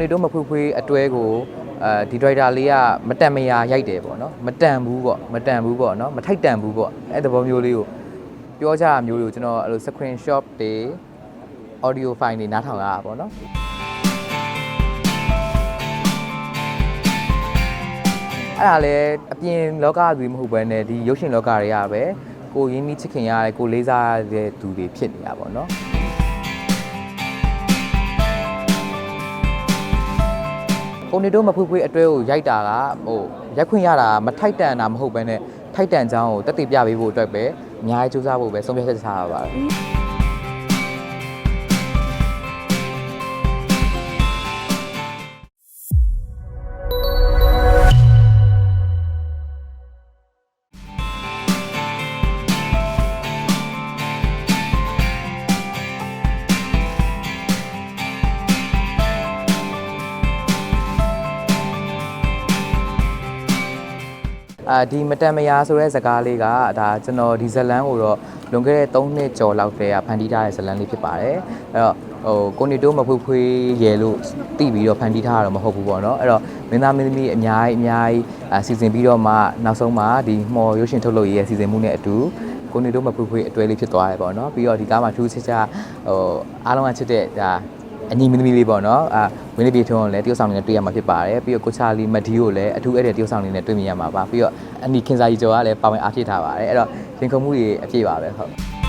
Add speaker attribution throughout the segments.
Speaker 1: နေတို့မဖွေးဖွေးအတွဲကိုအဲဒီဒရိုက်တာလေးကမတန်မရာရိုက်တယ်ပေါ့နော်မတန်ဘူးပေါ့မတန်ဘူးပေါ့နော်မထိုက်တန်ဘူးပေါ့အဲ့သဘောမျိုးလေးကိုပြောကြတာမျိုးတွေကိုကျွန်တော်အဲ့လို screen shot တွေ audio file တွေနားထောင်ရတာပေါ့နော်အဲ့ဒါလည်းအပြင်လောကသူမဟုတ်ဘဲနဲ့ဒီရုပ်ရှင်လောကတွေကပဲကိုရင်းနှီးချစ်ခင်ရတယ်ကိုလေးစားရတဲ့သူတွေဖြစ်နေတာပေါ့နော် ကိုနေတို့မဖွေးဖွေးအတွဲကိုရိုက်တာကဟိုရက်ခွင့်ရတာမထိုက်တန်တာမဟုတ်ဘဲနဲ့ထိုက်တန်ချောင်းကိုတက်တည်ပြပေးဖို့အတွက်ပဲအများကြီးစူးစမ်းဖို့ပဲဆုံးဖြတ်ချက်ချတာပါပါတယ် အာဒီမတန်မယာဆိုတဲ့ဇာတ်ကားလေးကဒါကျွန်တော်ဒီဇတ်လန်ကိုတော့လွန်ခဲ့တဲ့3နှစ်ကျော်လောက်တည်းကဖန်တီးထားတဲ့ဇတ်လန်လေးဖြစ်ပါတယ်အဲ့တော့ဟိုကိုနေတို့မဖွေးဖွေးရဲလို့တည်ပြီးတော့ဖန်တီးထားတာတော့မဟုတ်ဘူးပေါ့နော်အဲ့တော့မင်းသားမင်းသမီးအများကြီးအများကြီးအာစီစဉ်ပြီးတော့မှနောက်ဆုံးမှဒီမှော်ရုပ်ရှင်ထုတ်လုပ်ရေးရဲ့စီစဉ်မှုနဲ့အတူကိုနေတို့မဖွေးဖွေးအတွဲလေးဖြစ်သွားတယ်ပေါ့နော်ပြီးတော့ဒီကားမှာထူးခြားခြားဟိုအားလုံးကချစ်တဲ့ဒါ အညီမင်းသမီးလေးပေါ့နော်အာဝင်းလေးပြေထုံးကိုလည်းတရုတ်ဆောင်နေနဲ့တွေ့ရမှာဖြစ်ပါတယ်ပြီးတော့ကိုချာလီမဒီကိုလည်းအထူးအဲ့တဲ့တရုတ်ဆောင်နေနဲ့တွေ့မြင်ရမှာပါပြီးတော့အနီခင်စာကြီးကျော်ကလည်းပါဝင်အားဖြည့်ထားပါတယ်အဲ့တော့ရင်ခုန်မှုတွေအပြည့်ပါပဲဟုတ်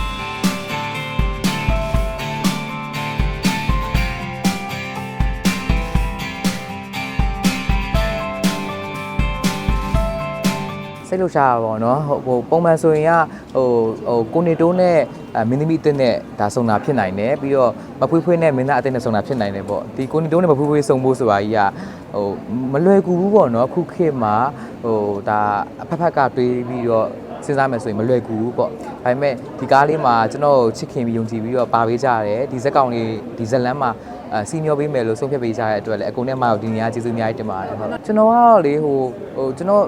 Speaker 1: စိတ်လှုပ်ရှားတာပေါ့နော်ဟိုပုံမှန်ဆိုရင်ကဟိုဟိုကိုနေတိုးနဲ့အဲမင်းသမီးအစ်နဲ့ဒါစုံတာဖြစ်နိုင်တယ်ပြီးတော့မဖွေးဖွေးနဲ့မင်းသားအစ်နဲ့စုံတာဖြစ်နိုင်တယ်ပေါ့ဒီကိုနေတိုးနဲ့မဖွေးဖွေးစုံဖို့ဆိုတာကြီးကဟိုမလွယ်ကူဘူးပေါ့နော်ခုခေတ်မှာဟိုဒါအဖက်ဖက်ကတွေးပြီးတော့စဉ်းစားမယ်ဆိုရင်မလွယ်ကူဘူးပေါ့ဒါပေမဲ့ဒီကားလေးမှာကျွန်တော်ချစ်ခင်ပြီးယုံကြည်ပြီးတော့ပါပေးကြရတယ်ဒီဇက်ကောင်လေးဒီဇက်လန်းမှာအဲစီမျောပေးမယ်လို့ဆုံးဖြတ်ပေးကြတဲ့အတွက်လည်းအကုန်နဲ့မှတော့ဒီနေရာကျေးဇူးအများကြီးတင်ပါတယ်ဟုတ်ကျွန်တော်ကတော့လေဟိုဟိုကျွန်တော်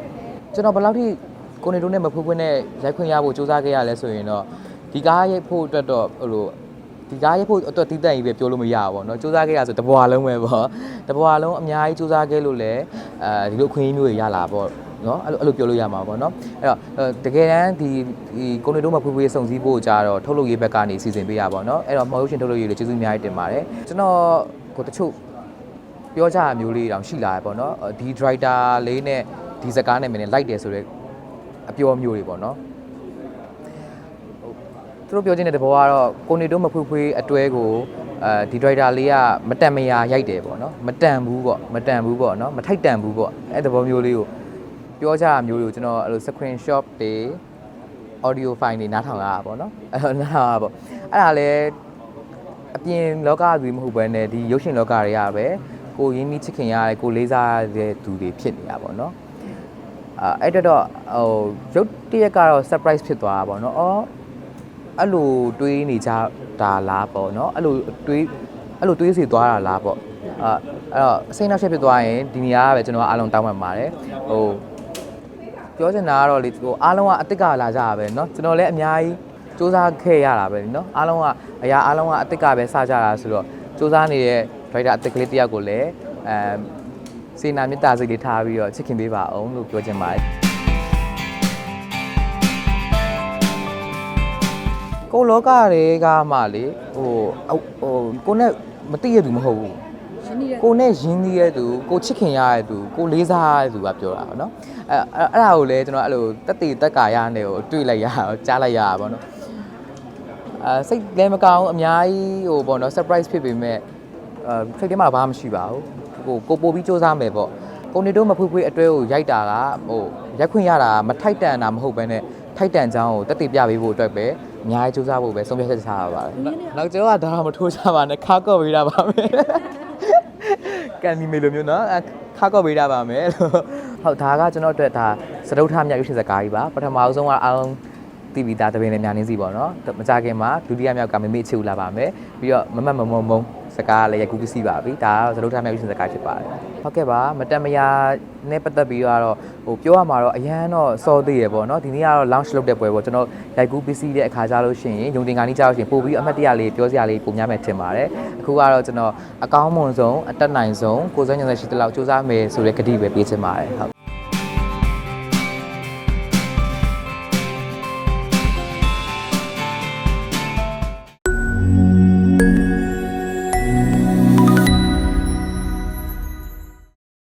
Speaker 1: ကျွန်တော်ဘယ်လောက်ထိကိုနေတို့နဲ့မဖွေးဖွေးနဲ့ရိုက်ခွင့်ရဖို့စူးစမ်းခဲ့ရလဲဆိုရင်တော့ဒီကားရိုက်ဖို့အတွက်တော့ဟိုလိုဒီကားရိုက်ဖို့အတွက်တီးတန့်ကြီးပဲပြောလို့မရဘူးပေါ့နော်စူးစမ်းခဲ့ရဆိုတဘွာလုံးပဲပေါ့တဘွာလုံးအများကြီးစူးစမ်းခဲ့လို့လည်းအဲဒီလိုအခွင့်အရေးမျိုးတွေရလာပေါ့နော်အဲ့လိုအဲ့လိုပြောလို့ရမှာပေါ့နော်အဲ့တော့တကယ်တမ်းဒီဒီကိုနေတို့မဖွေးဖွေးစုံစည်းဖို့ကြတော့ထုတ်လုပ်ရေးဘက်ကနေစီစဉ်ပေးရပါတော့အဲ့တော့မော်ရုပ်ရှင်ထုတ်လုပ်ရေးတွေကျေးဇူးအများကြီးတင်ပါတယ်ကျွန်တော်ကိုတချို့ပြောကြအမျိုးလေးတောင်ရှိလာရပေါ့နော်ဒီ driver လေးနဲ့ ဒီစကားနဲ့မင်းနဲ့လိုက်တယ်ဆိုတော့အပြောမျိုးတွေပေါ့နော်သူတို့ပြောချင်တဲ့သဘောကတော့ကိုနေတို့မဖွေးဖွေးအတွဲကိုအဲဒီ driver လေးကမတန်မရာရိုက်တယ်ပေါ့နော်မတန်ဘူးပေါ့မတန်ဘူးပေါ့နော်မထိုက်တန်ဘူးပေါ့အဲ့သဘောမျိုးလေးကိုပြောကြအမျိုးလေးကိုကျွန်တော်အဲ့လို screen shot တွေ audio file တွေနားထောင်ရတာပေါ့နော်အဲ့တော့နားထောင်ရတာပေါ့အဲ့ဒါလည်းအပြင်လောကသူမဟုတ်ဘဲနဲ့ဒီရုပ်ရှင်လောကတွေကပဲကိုရင်းနှီးချစ်ခင်ရတယ်ကိုလေးစားရတဲ့သူတွေဖြစ်နေတာပေါ့နော် အဲအဲ့တော့ဟိုရုပ်တရက်ကတော့ surprise ဖြစ်သွားတာပေါ့နော်အော်အဲ့လိုတွေးနေကြတာလားပေါ့နော်အဲ့လိုတွေးအဲ့လိုတွေးစီသွားတာလားပေါ့အဲအဲ့တော့အစိမ်းနောက်ချက်ဖြစ်သွားရင်ဒီနေရာကပဲကျွန်တော်အားလုံးတောင်းပန်ပါတယ်ဟို ပြောချင်တာကတော့လေဟိုအားလုံးကအစ်စ်ကလာကြတာပဲเนาะကျွန်တော်လည်းအများကြီးစူးစမ်းခဲ့ရတာပဲเนาะအားလုံးကအရာအားလုံးကအစ်စ်ကပဲစကြတာဆိုတော့စူးစမ်းနေတဲ့ driver အစ်စ်ကလေးတယောက်ကိုလည်းအဲ စေနာမေတ္တာစိတ်လေးထားပြီးတော့ချစ်ခင်ပေးပါအောင်လို့ပြောချင်ပါတယ်ကိုလောကတွေကမှလေဟိုဟိုကိုနဲ့မသိရသူမဟုတ်ဘူး
Speaker 2: ရှင်းနေတဲ့
Speaker 1: ကိုနဲ့ရင်းနှီးရတဲ့သူကိုချစ်ခင်ရတဲ့သူကိုလေးစားရတဲ့သူကပြောတာပေါ့နော်အဲအဲ့အဲ့ဒါကိုလည်းကျွန်တော်အဲ့လိုတက်တည်တက်ကာရနဲ့ကိုတွေ့လိုက်ရအောင်ကြားလိုက်ရတာပေါ့နော်အဲစိတ်လည်းမကောင်းအများကြီးဟိုပေါ့နော် surprise ဖြစ်ပေမဲ့အဲစိတ်ထဲမှာဘာမှမရှိပါဘူး ကိုကိုပို့ပြီးစူးစမ်းမယ်ပေါ့ကိုနေတို့မဖွေးဖွေးအတွဲကိုရိုက်တာကဟိုရက်ခွင့်ရတာမထိုက်တန်တာမဟုတ်ဘဲနဲ့ထိုက်တန်ချောင်းကိုတက်တည်ပြပေးဖို့အတွက်ပဲအများကြီးစူးစမ်းဖို့ပဲဆုံးဖြတ်ချက်ချတာပါနောက်ကျောကဒါတော့မထိုးချပါနဲ့ခါကော့ပေးတာပါမယ်ကန်ဒီမေလိုမျိုးနော်အခါကော့ပေးတာပါမယ်လို့ဟုတ်ဒါကကျွန်တော်အတွက်ဒါစတုထမြောက်ရုပ်ရှင်ဇာတ်ကားကြီးပါပထမအဆုံးကအားလုံးတီဗီသားတပင်းနဲ့ညာနေစီပေါ့နော်မကြခင်မှာဒုတိယမြောက်ကမမေ့ချူလာပါမယ်ပြီးတော့မမတ်မမုံမုံ စကားလည်းရိုက်ကူးပစ္စည်းပါပြီဒါကတော့ဇလုထားမြောက်ရှင်စကားဖြစ်ပါတယ်ဟုတ်ကဲ့ပါမတန်မယာနဲ့ပတ်သက်ပြီးတော့ဟိုပြောရမှာတော့အရန်တော့စောသေးရပေါ့နော်ဒီနေ့ကတော့ launch လုပ်တဲ့ပွဲပေါ့ကျွန်တော်ရိုက်ကူးပစ္စည်းတဲ့အခါကြလို့ရှိရင်ယုံတင်ကာနီးကြလို့ရှိရင်ပို့ပြီးအမှတ်တရလေးပြောစရာလေးပုံများမယ်ထင်ပါတယ်အခုကတော့ကျွန်တော်အကောင်းမွန်ဆုံးအတက်နိုင်ဆုံးကိုယ်စွမ်းညံ့ရှိတဲ့လောက်စူးစမ်းမယ်ဆိုတဲ့ကတိပဲပေးချင်ပါတယ်ဟုတ်